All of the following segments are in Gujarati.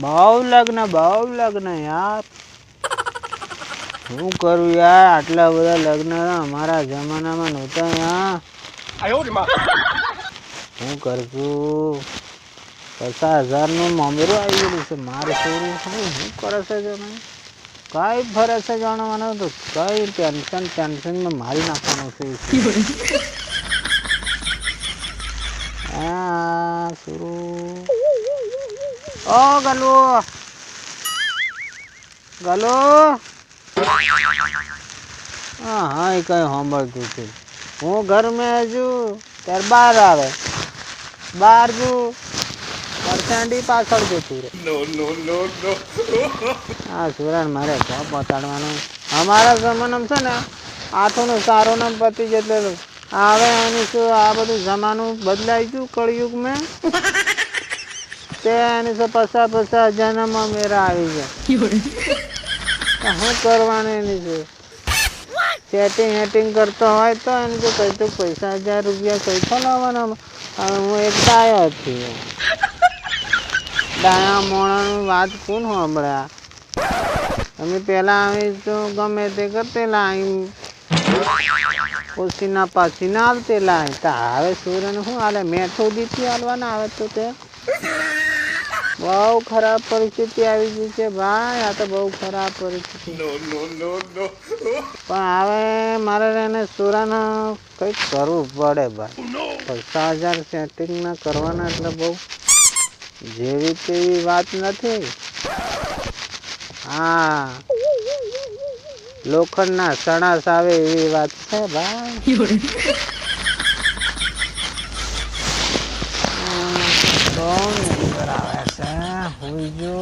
બહુ લગ્ન બહુ લગ્ન યાર. શું કરું યાર? આટલા બધા લગ્ન અમારા જમાનામાં નહોતા યાર. શું કરશું? પચાસ હજારનું મમેરું આવી ગયેલું છે. મારે છોરું શું શું કરે છે જાણે કઈ ફરે છે જાણવાનું. તો કઈ ટેન્શન ટેન્શનમાં મારી નાખવાનું છે. હા સુરુ ઓ ગલુ. ગલુ. હા હા એ કઈ સાંભળતું છે. હું ઘર મેં હજુ ત્યારે બહાર આવે. બહાર જુ પરસેન્ડી પાછળ જતું રહે. હા સુરાન મારે ક્યાં પહોંચાડવાનું. અમારા જમાનામાં છે ને આથોનું સારું નામ પતી જતેલું આવે એનું શું આ બધું જમાનું બદલાઈ ગયું કળયુગ મેં તે એની શું પચાસ પચાસ હજારમાં મેરા આવી જાય. શું કરવાનું એની છે? સેટિંગ હેટિંગ કરતો હોય તો એને જો કહી તો પૈસા હજાર રૂપિયા કઈ તો લાવવાના હું એક ડાયો છું. ડાયા મોણાની વાત કોણ સાંભળ્યા અમે પહેલાં આવી તો ગમે તે કરતેલા અહીં ઓછીના પાછીના આવતેલા હવે સૂર્યને શું હાલે? મેઠું દીથી હાલવાના આવે તો તે. બહુ ખરાબ પરિસ્થિતિ આવી ગઈ છે ભાઈ આ તો બહુ ખરાબ પરિસ્થિતિ. પણ હવે મારે એને સુરાના કંઈક કરવું પડે ભાઈ. પચાસ હજાર સેટિંગ ના કરવાના એટલે બહુ જેવી તેવી વાત નથી. હા. લોખંડના સણાસ આવે એવી વાત છે ભાઈ હમ, બહુ નંબર આવે છે હુઈ જો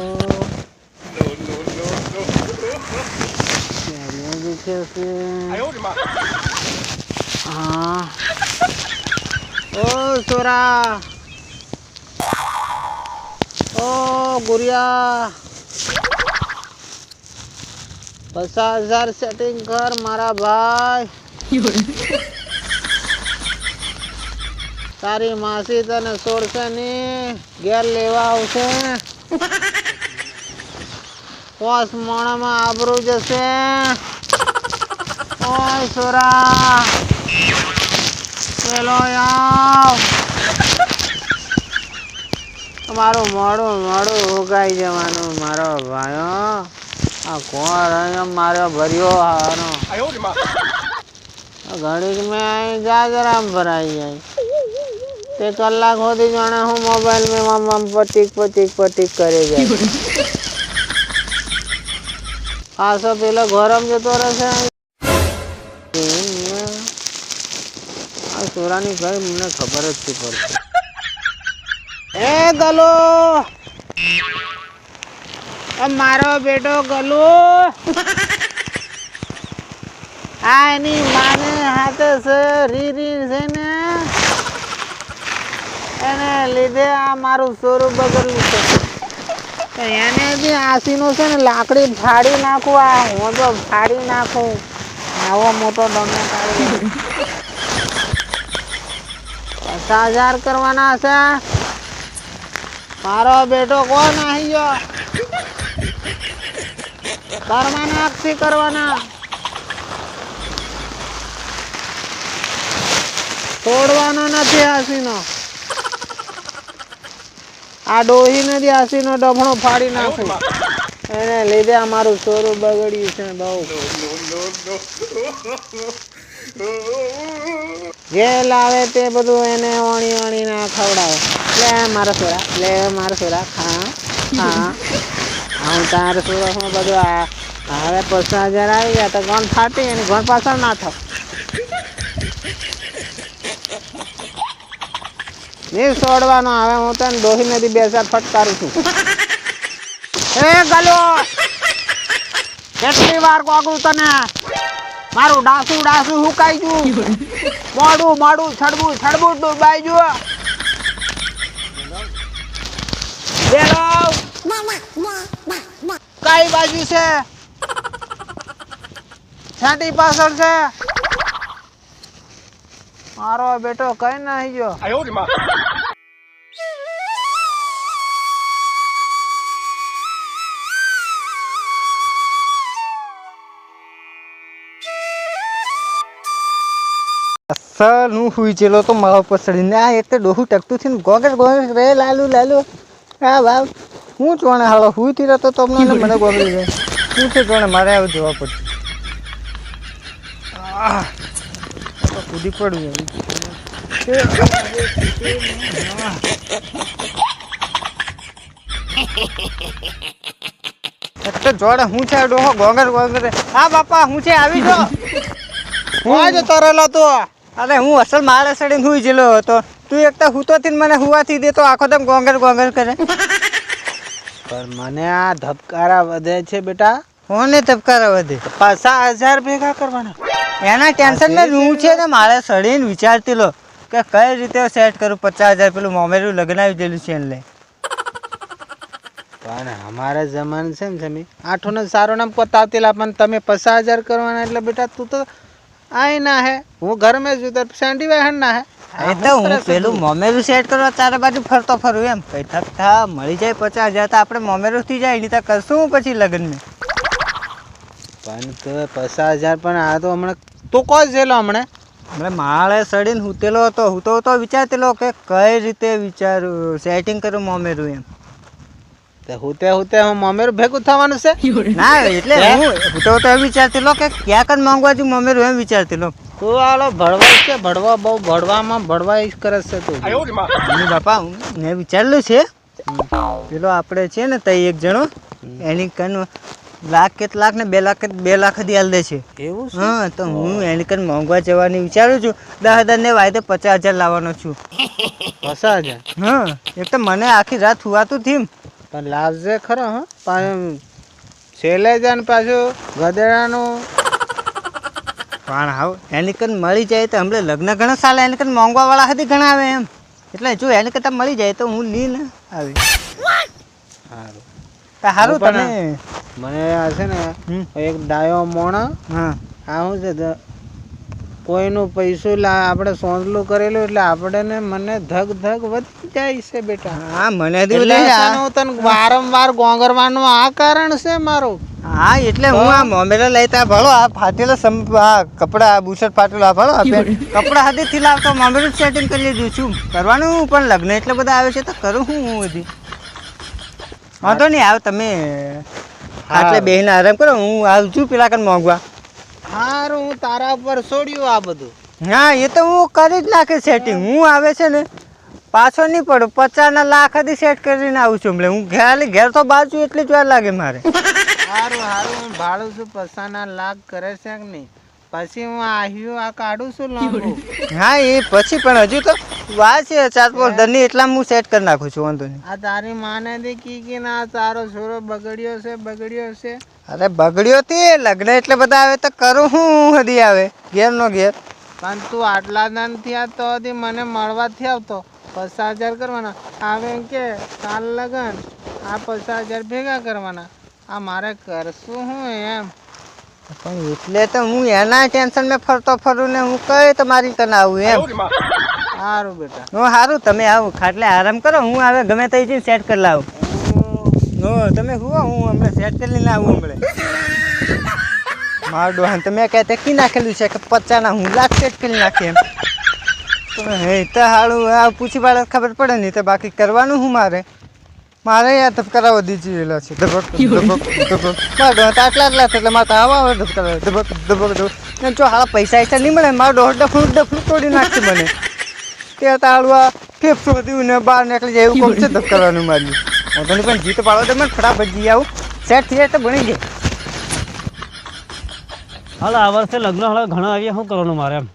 કેરીઓ દુખે છે હા ઓ સોરા ઓ ગુરિયા પચાસ હજાર સેટિંગ કર મારા ભાઈ તારી માસી તને છોડશે ની ઘેર લેવા આવશે પોસ મોણામાં આબરું જશે? ઓય સોરા પેલો આવ. મારું મોડું મોડું ઉગાઈ જવાનું મારો ભાઈઓ. આ કોણ મારો ભર્યો હાનો ઘડીક મેં જાજરામ ભરાઈ જાય. તે કલાક સુધી જાણે હું મોબાઈલ મેં આમ આમ પટીક પટીક પટીક કરે જાય. પાછો પેલો ગરમ જતો રહેશે. આ સોરાની ભાઈ મને ખબર જ નથી પડતી. એ ગલો! મારો બેટો ગલો! આ એની માને હાથે છે રી રી છે ને. એને લીધે આ મારું સ્વરૂપ બગડલું છે. એને બી આસીનું છે ને, લાકડી ફાડી નાખું, આ હું તો ફાડી નાખું. આવો મોટો ડમે કાઢી પચાસ હજાર કરવાના છે. મારો બેટો કોણ આવી ગયો? કરવાના અક્ષી કરવાના. છોડવાનો નથી હાસીનો આ ડોહી નથી આસીનો ડભણો ફાડી નાખું. એને લીધે અમારું સોરું બગડ્યું છે બહુ. જે લાવે તે બધું એને વણી વણી ના ખવડાવે. લે, મારા સોરા, લે, મારા સોરા, ખા હા હું તારા સોરામાં બધું આ હવે પચાસ હજાર આવી ગયા તો ગણ ફાટી એની ગણ પાછળ ના થાવ. નહીં છોડવાનો હવે હું તને ડોહી નથી બે હજાર ફટકારું છું. એ ગલો કેટલી વાર કોકું તને મારું ડાસુ ડાસુ હુકાઈ ગયું? મોડું મોડું છડબું છડબું ડૂબાઈ ગયું. બેરો કઈ બાજુ છે? છાટી પાછળ છે? મારો બેટો કઈ નહીં ગયો. અસલ હું સુઈ ચેલો તો મારા ઉપર ચડીને આ એક તો ડોહું ટકતું થઈને ગોગર ગોગર રે લાલુ લાલુ. હા બાપ હું ચોણે હાલો હુઈથી રહેતો તો મને મને ગોગરી જાય શું છે ચોણે મારે આવું જોવા પડશે. કૂદી એક તો જોડે હું છે ડોહો? ગોગર ગોગર રે. હા બાપા હું છે? આવી જો હું? આજે તરેલો તું. અરે હું અસલ મારે સડીને હું ગયેલો હતો. તું એક તો હુતો થી મને હુવાથી દેતો આખો દમ ગોંગર ગોંગર કરે. પણ મને આ ધબકારા વધે છે બેટા. કોને ધબકારા વધે? પાછા હજાર ભેગા કરવાના. એના ટેન્શન મેં હું છે ને મારે સડીને વિચારતી લો કે કઈ રીતે સેટ કરું પચાસ હજાર પેલું મોમેરું લગ્નાવી દેલું છે એને પણ અમારા જમાન છે ને જમી આઠો ને સારો નામ પતાવતી પણ તમે પચાસ હજાર કરવાના એટલે બેટા તું તો આય ના હે. હું ઘર મેં છું તો સેન્ડી વહેણ ના હે. એ તો હું પેલું મોમેરું સેટ કરવા તારા બાજુ ફરતો ફરું એમ. કઈ થક થા મળી જાય પચાસ હજાર તો આપણે મોમેરું થઈ જાય એની તો કરશું પછી લગ્ન મેં પણ તો પચાસ હજાર પણ આ તો હમણાં તું કોણ જેલો હમણાં? હમણાં માળે સડીને હુતેલો હતો. હું તો વિચારતેલો કે કઈ રીતે વિચારું સેટિંગ કરું મોમેરું એમ. હુતે હુતે હું મમેર ભેગું થવાનું છે? ના એટલે હું? હું તો તો એમ વિચારતેલો કે ક્યાંક માંગવા છું મમ્મી એમ વિચારતેલો તું આલો ભળવા છે ભણવા બહુ ભળવામાં ભળવા કરે છે તું. મમ્મી બાપા હું મેં વિચારેલું છે. પેલો આપણે છે ને તઈ એક જણો એની કન લાખ કે લાખ ને બે લાખ બે લાખ જ હાલ દે છે. એવું છે? હા તો હું એની કન મોંઘવા જવાની વિચારું છું. દસ હજાર ને વાયદે પચાસ હજાર લાવવાનો છું. પચાસ હજાર? હા એક તો મને આખી રાત હોવાતું થીમ પણ લાવજે ખરો હા. પાછું છેલ્લે જાય પાછું ગધેડાનું. પણ હાવ એની કન મળી જાય તો હમણાં લગ્ન ઘણા સાલ એની કન માંગવા વાળા હતી ઘણા આવે એમ. એટલે જો એની કરતા મળી જાય તો હું લઈ ને આવી. સારું તો સારું પણ તમે. મને આ છે ને એક ડાયો મોણ. હા. આ છે કોઈનું પૈસું લા આપણે સોંદલું કરેલું એટલે આપણે ને મને ધગ ધગ વધી જાય છે બેટા. હા મને હું. તને વારંવાર ગોંગરવાનું આ કારણ છે મારું? હા એટલે હું આ મોમેલા લેતા ભલો આ ફાટેલો આ કપડા આ બુશર્ટ ફાટેલો આ પેન્ટ. કપડા હાથેથી લાવતો મોમેલું સેટિંગ કરી લીધું છું. કરવાનું પણ લગ્ન એટલે બધા આવે છે તો કરું હું હું બધી વાંધો નહીં આવ તમે. આટલે બેહીને આરામ કરો હું આવું છું પેલા કન માંગવા હારું હું તારા ઉપર છોડ્યું આ બધું. હા એ તો હું કરી જ નાખે સેટિંગ હું આવે છે ને પાછો નહીં પડું. પચાસના લાખ હતી સેટ કરીને આવું છું. એટલે હું ઘેર ઘેર તો બાજુ એટલી જ વાર લાગે મારે. સારું હારું હું ભાડું છું. પચાસના લાખ કરે છે કે નહીં? પછી હું આવ્યું આ કાઢું છું લાંબુ. હા એ પછી પણ હજુ તો વાર છે ચાર પાંચ એટલા હું સેટ કરી નાખું છું વાંધો નહીં. આ તારી માને દી કી કે ના તારો છોરો બગડ્યો છે બગડ્યો છે? અરે બગડ્યો તે લગ્ન એટલે બધા આવે તો કરું હું હદી આવે ઘેર નો ઘેર. પણ તું આટલા દાન થયા તો હજી મને મળવાથી આવતો. પચાસ હજાર કરવાના. આવે કે કાલ લગન આ પચાસ હજાર ભેગા કરવાના. આ મારે કરશું હું એમ. પણ એટલે તો હું એના ટેન્શન મેં ફરતો ફરું ને હું કઈ તમારી કને આવું એમ? સારું બેટા. હું સારું તમે આવો. ખાટલે આરામ કરો. હું આવે ગમે તે જઈને સેટ કરી લાવું. હો તમે હુઓ હું હમણાં સેટ કરી લઈને આવું હમણાં. મારું ડોહાન તમે કહે તકી નાખેલું છે કે પચાના હું લાખ સેટ કરી નાખી એમ. તો હે તો હારું આ પૂછી પાડે ખબર પડે નહીં તો બાકી કરવાનું હું મારે. મારે યાર ધબકારા દીજી ગયેલા છે. ધબક ધબક ધબક. મારા ડોહા તો આટલા આટલા એટલે મારે તો આવા આવે ધબકારા ધબક ધબક ધબક. જો હાલા પૈસા પૈસા નહીં મળે મારો ડોહો ડફલું ડફલું તોડી નાખશે મને. તે તાળવા ફેફસું બધું ને બહાર નીકળી જાય એવું કોમ છે ધબકારવાનું મારી. હું તને પણ જીત પાડો તો મને ફટાફટ જઈ આવું. સેટ થઈ જાય તો બની જાય. હાલ આ વર્ષે લગ્ન હાલ ઘણા આવ્યા. શું કરવાનું મારે એમ?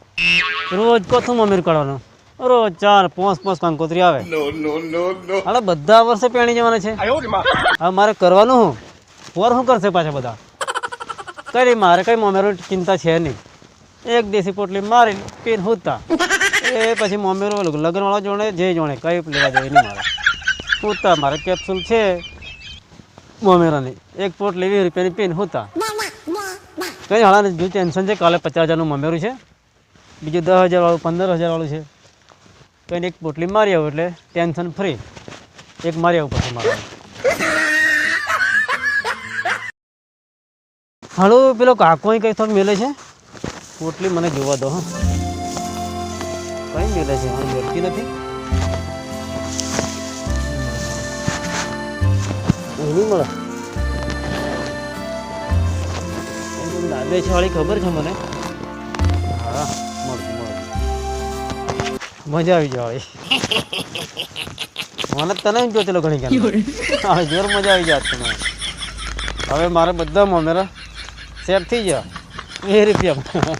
રોજ કોથું મમીર કરવાનું? રોજ ચાર પાંચ પાંચ કંકોત્રી આવે. હાલ બધા વર્ષે પેણી જવાના છે. હવે મારે કરવાનું હું? વર શું કરશે પાછા બધા? કઈ મારે કઈ મમ્મી ચિંતા છે નહીં. એક દેશી પોટલી મારી પેન હોતા એ પછી મમ્મી લગ્નવાળા જોડે જે જોણે કઈ લેવા જાય નહીં મારે. હોતા મારે કેપ્સ્યુલ છે મોમેરાની. એક પોટ લેવી રૂપિયાની પીન હોતા કઈ હાલા જો ટેન્શન છે, કાલે પચાસ હજારનું મમેરું છે. બીજું દસ હજાર વાળું પંદર હજાર વાળું છે. કંઈ એક પોટલી મારી આવું એટલે ટેન્શન ફ્રી એક મારી આવું પછી મારે. હાલો, પેલો કાકો કંઈ થોડુંક મેલે છે? પોટલી મને જોવા દો, હા. કઈ મેલે છે મને મેળતી નથી અહીં નહીં મળે એમ લાગે છે વાળી ખબર છે મને હા મળતું મળતું મજા આવી જાય મને તને જ જો ચલો ઘણી ક્યાં હા જોર મજા આવી જાત તમે હવે મારે બધા મોમેરા સેટ થઈ ગયા એ રૂપિયા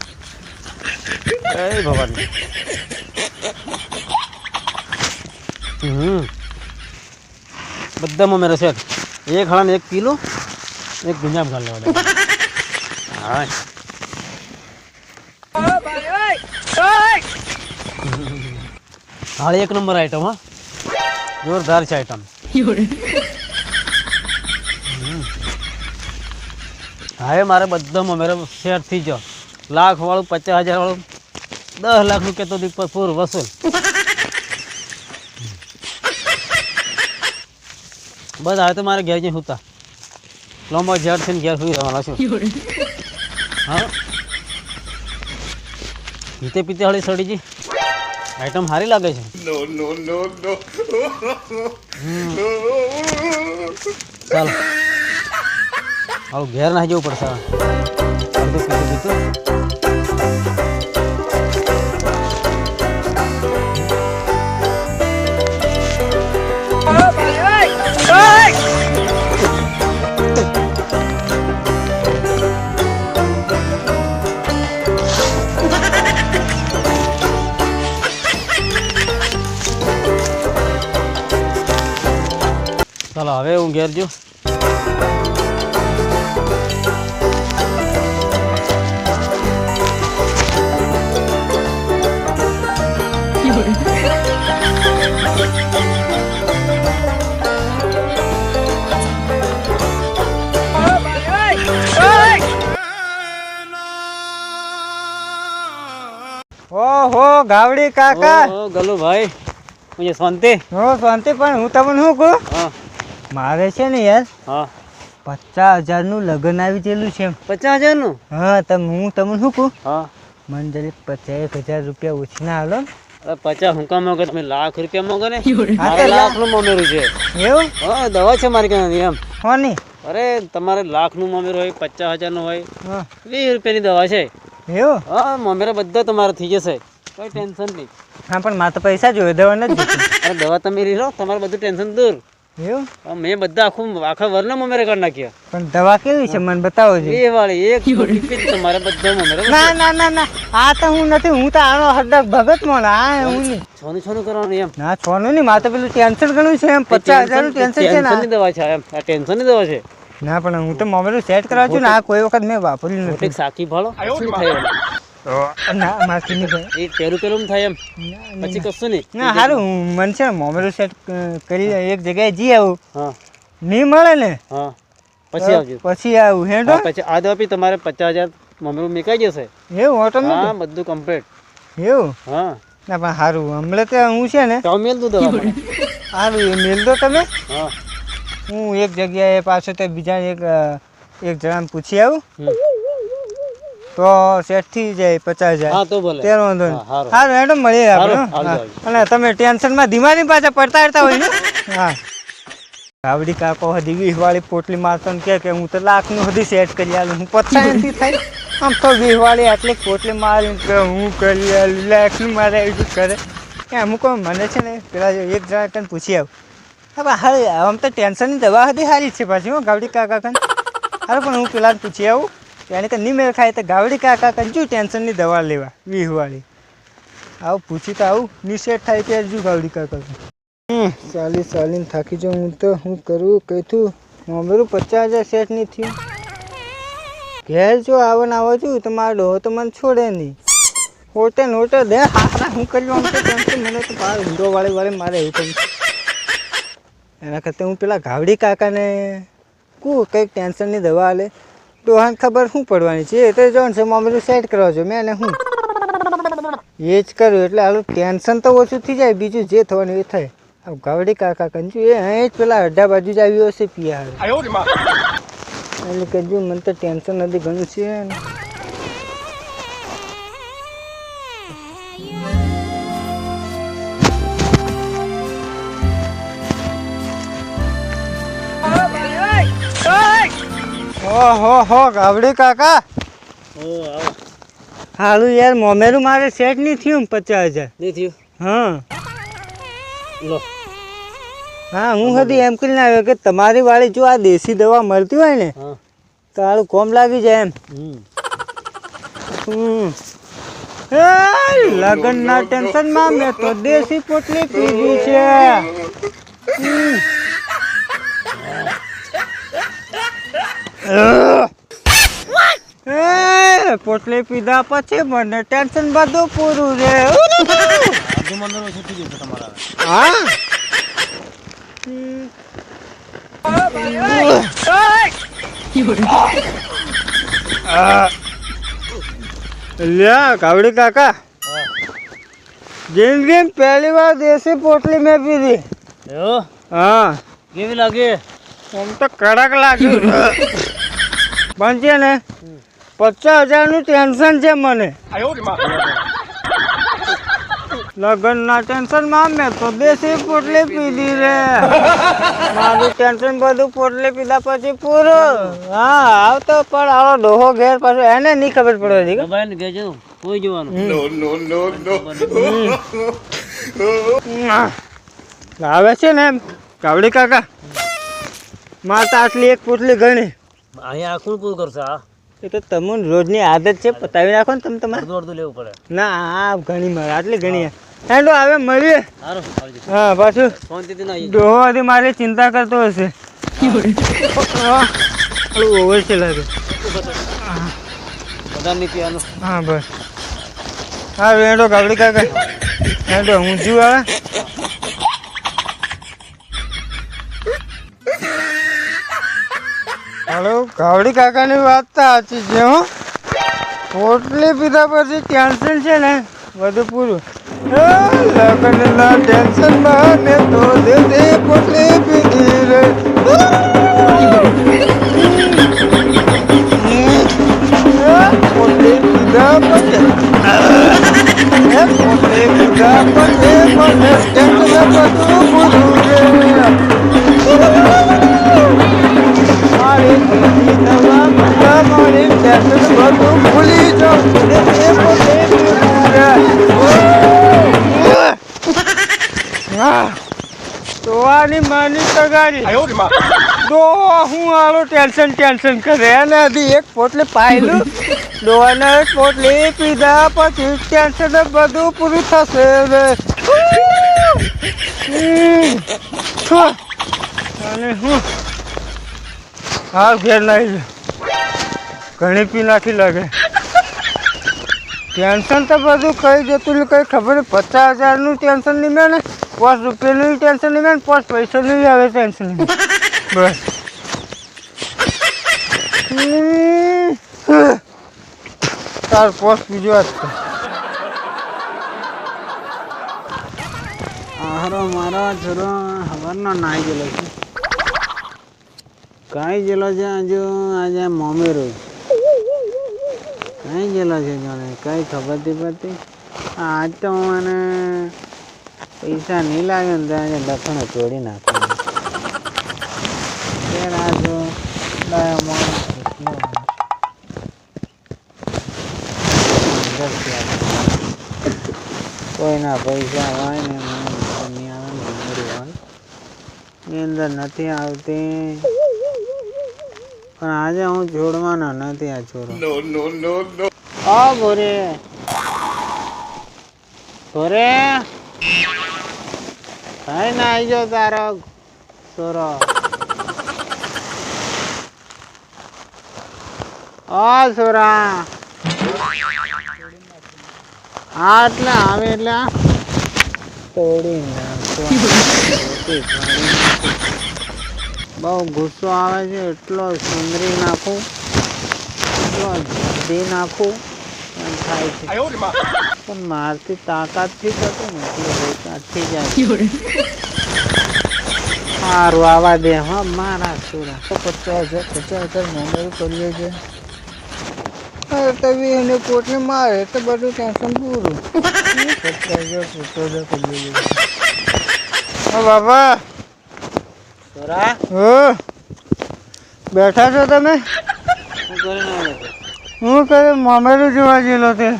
એ ભગવાન હમ. મેં મોમેરા એક એક હળાને એક કિલો એક ગુંજામ ખાલ લેવા હા એક નંબર આઈટમ હા. જોરદાર છે આઈટમ હવે મારે બધામાં મેરે શેર થઈ જાઓ લાખ વાળું પચાસ હજાર વાળું દસ લાખનું કહેતો દીપક પૂર વસૂલ. બસ હવે તો મારે ઘેર જઈને સુતા. લોમો ઝેર છે ને ઘેર સુઈ રહેવાના છું. હા? પીતે પીતે હળી સડી જી આઈટમ સારી લાગે છે. ચાલો. હવે ઘેર ના જવું પડશે અડધું પીતું પીતું. ચાલો હવે હું ઘેર જો ઓહો ગાવડી કાકા. ઓ ગલુ ભાઈ હું શાંતિ. હો શાંતિ પણ હું તમને શું કહું? મારે છે ને યાર હા. પચાસ હજારનું લગ્ન આવી ગયેલું છે પચાસ પચાસ હજારનું? હા તમે હું તમને શું કહું? હા. મને જરી પચાસ હજાર રૂપિયા ઓછના હાલો પચાસ હું કામ મગર તમે લાખ રૂપિયા મગર ને? લાખનું મમેરું લાખનું મોમેરું છે. એવું? હા દવા છે મારી ત્યાં એમ. નહીં અરે તમારે લાખનું મમેરું હોય પચાસ હજારનું હોય હા. વીસ રૂપિયાની દવા છે. એવું? હા મોમેરા બધા તમારે થઈ જશે. કોઈ ટેન્શન નહીં. હા પણ મારે તો પૈસા જોઈએ દવા નથી અરે દવા તમે રહી લો તમારે બધું ટેન્શન દૂર. હા, મેં બધા આખું આખા વરના મેરે કરી નાખ્યા. પણ દવા કેવી છે? મને બતાવો છે. એ વાળી એક તમારે બધા ના ના ના ના. આ તો હું નથી હું તો આનો હરદક ભગત મોલ આ હું છોનું છોનું કરવાનું એમ. ના છોનું નહીં મારે તો પેલું ટેન્શન ઘણું છે એમ. પચાસ હજારનું ટેન્શન છે ને દવા છે એમ. આ ટેન્શનની દવા છે. ના પણ હું તો મોબાઈલ સેટ કરાવું છું ને આ કોઈ વખત મેં વાપર્યું નથી. સાકી ભાળો શું થાય? ના મારથી ભાઈ એ પેલું પેલું થાય એમ. પછી કશું નહીં ના? સારું મને છે ને સેટ કરી એક જગ્યાએ જઈ આવું. હા. નહીં મળે ને? હા. પછી આવજો. પછી આવું હેડો પછી આ દવા તમારે પચાસ હજાર મમ્મી મેકાઈ જશે. એવું હા બધું કમ્પ્લીટ એવું? હા. ના પણ સારું હમણાં તો હું છે ને? તો મેલ દો દવા. સારું મેલ દો તમે. હા. હું એક જગ્યાએ પાછો તે બીજા એક એક જણાને પૂછી આવું. તો સેટ થઈ જાય પચાસ હજાર તો ભલે. તેર વાંધો નહીં. સારું હેડો મળીએ આપણે. અને તમે ટેન્શનમાં ધીમાની પાછા પડતા પડતા હોય ને? હા. આવડી કાકો હજી વીસ વાળી પોટલી મારતો ને કે હું તો લાખનું હજી સેટ કરી આલું હું પચાસ નથી થાય? આમ તો વીસ વાળી આટલી પોટલી મારી કે હું કરી આલું લાખનું મારે એવું કરે. કે અમુક મને છે ને પેલા એક જણા કને પૂછી આવ. હવે હાલ આમ તો ટેન્શનની દવા હતી સારી છે પાછી હું ગાવડી કાકા કને હારું પણ હું પેલા પૂછી આવું. એને કે નહીં મેળ ખાય તો ગાવડી કાકા શું ટેન્શનની દવા લેવા, વીહવાળી. આવું પૂછી તો આવું નિષેધ થાય ત્યારે જો ગાવડી કાકા હમ, ચાલી, ચાલીને થાકી જાઉં, હું તો હું કરું? કહીથું થયું? મારું પચાસ હજાર સેટ નહીં થયું. ઘેર જો આવો ને આવો છું, તો મારો ડોહો તો મને છોડે નહીં. હોટે ને હોટે દે. હા હું કર્યું આમ તો ટેન્શન મને તો બાર ઊંડો વાળી વાળી મારે એવું કર્યું. એના કરતાં હું પેલા ગાવડી કાકાને કું, કંઈક ટેન્શનની દવા આલે. ડોહાને ખબર શું પડવાની છે? એ તો જો છે મામેલું સેટ કરવા જો મેં એને હું. એ જ કર્યું એટલે હાલું ટેન્શન તો ઓછું થઈ જાય બીજું જે થવાનું એ થાય. આ ગાવડી કાકા કંજુ એ અહીં જ પેલા અડધા બાજુ જ આવ્યો હશે પિયા એટલે કંજુ મને તો ટેન્શન નથી ઘણું છે ઓહો હો ગાવડી કાકા. હાલું યાર મોમેરું મારે સેટ નહીં થયું પચાસ હજાર. નહીં થયું? હા. લો. હા હું હજી એમ કરીને આવ્યો કે તમારી વાળી જો આ દેશી દવા મળતી હોય ને તો હાલું કોમ લાગી જાય એમ. હમ. હમ. લગ્નના ટેન્શનમાં મેં તો દેશી પોટલી પીધી છે હમ. એ પોટલી પીધા પછી મને ટેન્શન બધું પૂરું રે. હા? લ્યા કાવડી કાકા. જિંદગી પહેલી વાર દેશી પોટલી મેં પીધી. હા. કેવી લાગે? આમ તો કડક લાગ્યું. પણ છે ને પચાસ હજારનું ટેન્શન છે મને. લગ્નના ટેન્શનમાં મેં તો દેશી પોટલી પીધી રે. મારું ટેન્શન બધું પોટલી પીધા પછી પૂરું. હા આવતો પણ આવો ડોહો ઘેર પાછો. એને નહીં ખબર પડે દબાઈ કોઈ જોવાનું. આવે છે ને એમ. કાવડી કાકા મારે તો આટલી એક પોટલી ગણી. અહીંયા આખું પૂરું કરશે આ? એ તો તમને રોજની આદત છે પતાવી નાખો ને તમે તમારે. અડધું અડધું લેવું પડે. ના આ ઘણી મળે આટલી ઘણી. હેલો હવે મળીએ. હા પાછું. શાંતિથી ના ડોહો હજી મારી ચિંતા કરતો હશે. ઓવર છે લાગે. હા બસ. હા હેડો ગાવડી કાકા. હેડો હું છું આવે. હાલો, ગાવડી કાકાની વાત તો સાચી છે, હો. પોટલી પીધા પછી ટેન્શન છે ને, બધું પૂરું. લગ્નના ટેન્શનમાં મેં તો દેતી પોટલી પીધી રે. પોટલી પીધા પછી પોટલી પીધા પછી મને ટેન્શન બધું પૂરું પીધી દવા બધા ટેન્શન બધું ભૂલી જાઉં અને એ પોતે તોવાની માની તગારી દોવા હું આલો ટેન્શન ટેન્શન કરે અને હજી એક પોટલી પાયલું દોવાના એક પોટલી પીધા પછી ટેન્શન બધું પૂરું થશે અને. હા. હું ઘેર નાઈ ઘણી પી નાખી લાગે. ટેન્શન તો બધું કઈ જતું કઈ ખબર. પચાસ હજારનું ટેન્શન નહીં મેં ને, પાંચ રૂપિયાનું ટેન્શન નહીં મેં ને, પાંચ પૈસાનું આવે ટેન્શન બસ. તાર પોસ્ટ બીજો જ આહારો મારા જરો છોરો ના નાઈ ગયેલો છે. કાંઈ ગયેલો છે હજુ? આજે મોમેરો. કાંઈ ગયેલો છે જોને કઈ ખબર નથી પડતી. આજ તો મને પૈસા નહીં લાગે ને આજે લખણો તોડી આવે. કોઈના પૈસા હોય ને અંદર આવે ને એની અંદર નથી આવતી. પણ આજે હું જોડવાનો નથી આ છોરો. ઓ ભોરે. ભોરે. કઈ ના આવી જાવ તારો છોરો. ઓ છોરા. હા એટલે આવે એટલે તોડી નાખો. બહુ ગુસ્સો આવે છે એટલો સુંદરી નાખું એટલો જલ્દી નાખું એમ થાય છે. પણ મારથી તાકાતથી થતું નથી તાકાતથી જાય સારું આવા દે હા મારા સુરા તો પચાસ હજાર પચાસ હજાર મોમેરું કરીએ છે. અરે તવી એને પોટને મારે તો બધું ટેન્શન પૂરું. પચાસ હજાર પચાસ હજાર કરીએ બાબા. બેઠા છો તમે? હું કરે મામેરું જોવા જેલો તે?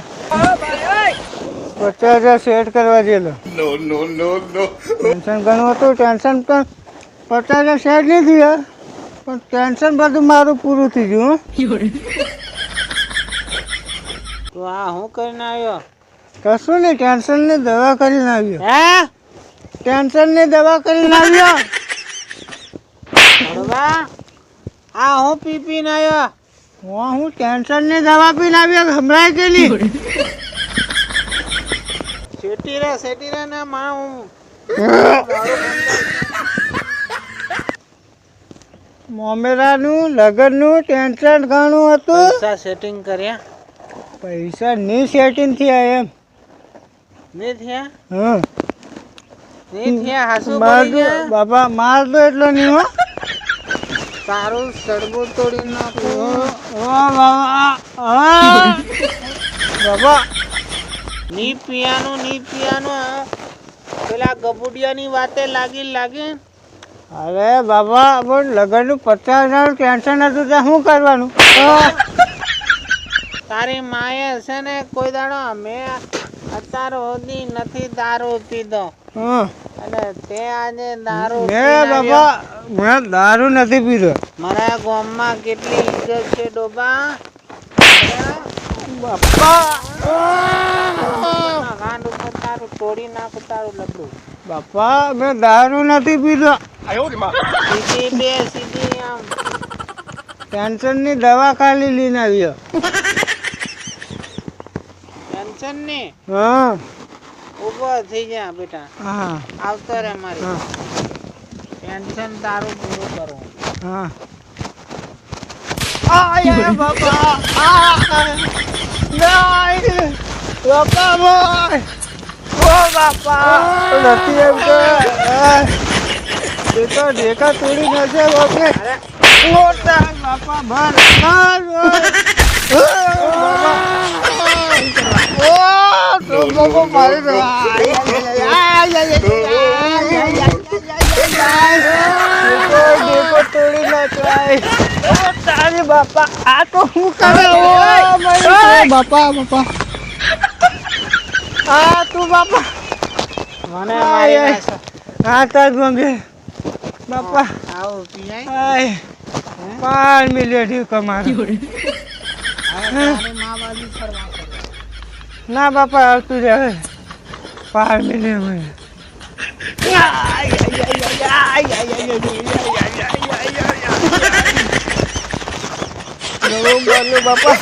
પચાસ હજાર સેટ કરવા જેલો ટેન્શન ઘણું હતું ટેન્શન પણ પચાસ હજાર સેટ નહીં થયા. પણ ટેન્શન બધું મારું પૂરું થઈ ગયું તો તું આ હું કરીને આવ્યો? કશું નહીં ટેન્શન ને દવા કરીને આવ્યો. હે? ટેન્શનની દવા કરીને આવ્યો. હળવા આ હું પી પીને આવ્યો હું હું ટેન્શનની દવા પીને આવ્યો હમણાં ગયેલી. શેટી રે શેટી રે ને માં હું મોમેરાનું લગ્નનું ટેન્શન ઘણું હતું. પૈસા સેટિંગ કર્યા? પૈસા ની સેટિંગ થયા એમ. ની થયા? હા ની થયા હાસુ બાપા માર તો એટલો નહીં હો. તારું સડબો તોડી નાખું. બાબા ની પિયાનું ની પિયાનું પેલા ગબુડિયાની વાતે લાગી લાગી. અરે બાબા પણ લગ્નનું પચાસ હજાર ટેન્શન હતું તો શું કરવાનું. તારી માએ છે ને કોઈ દાડો અમે અત્યાર સુધી નથી દારૂ પીધો. હા. અને તે આજે દારૂ મેં બાબા મેં દારૂ નથી પીધો. મારા ગામમાં કેટલી ઇજ્જત છે ડોબા? બાપા. ગાંડ ઉપર તારું તોડી નાખું તારું લબડું બાપા મેં દારૂ નથી પીધો. સીધી બે સીધી આમ. ટેન્શનની દવા ખાલી લઈને આવ્યો. ટેન્શન ને હા. ઊભો થઈ જા બેટા. હા. આવતો રે મારી. ટેન્શન તારું પૂરું કરવું હા. આય બાપા. આ નાઈ બાપા મોય ઓ બાપા. નથી એમ તો દેખા દેખા તોડી નાખે બાપે. મોટા બાપા ભર ભર તો બાપા આ તો હું કરે બાપા બાપા આ તું બાપા મને. આ પીવાય પાંચ મિલિયન કમાર. ના બાપા આવતું રહે. પાંચ મિલિયન બાપા.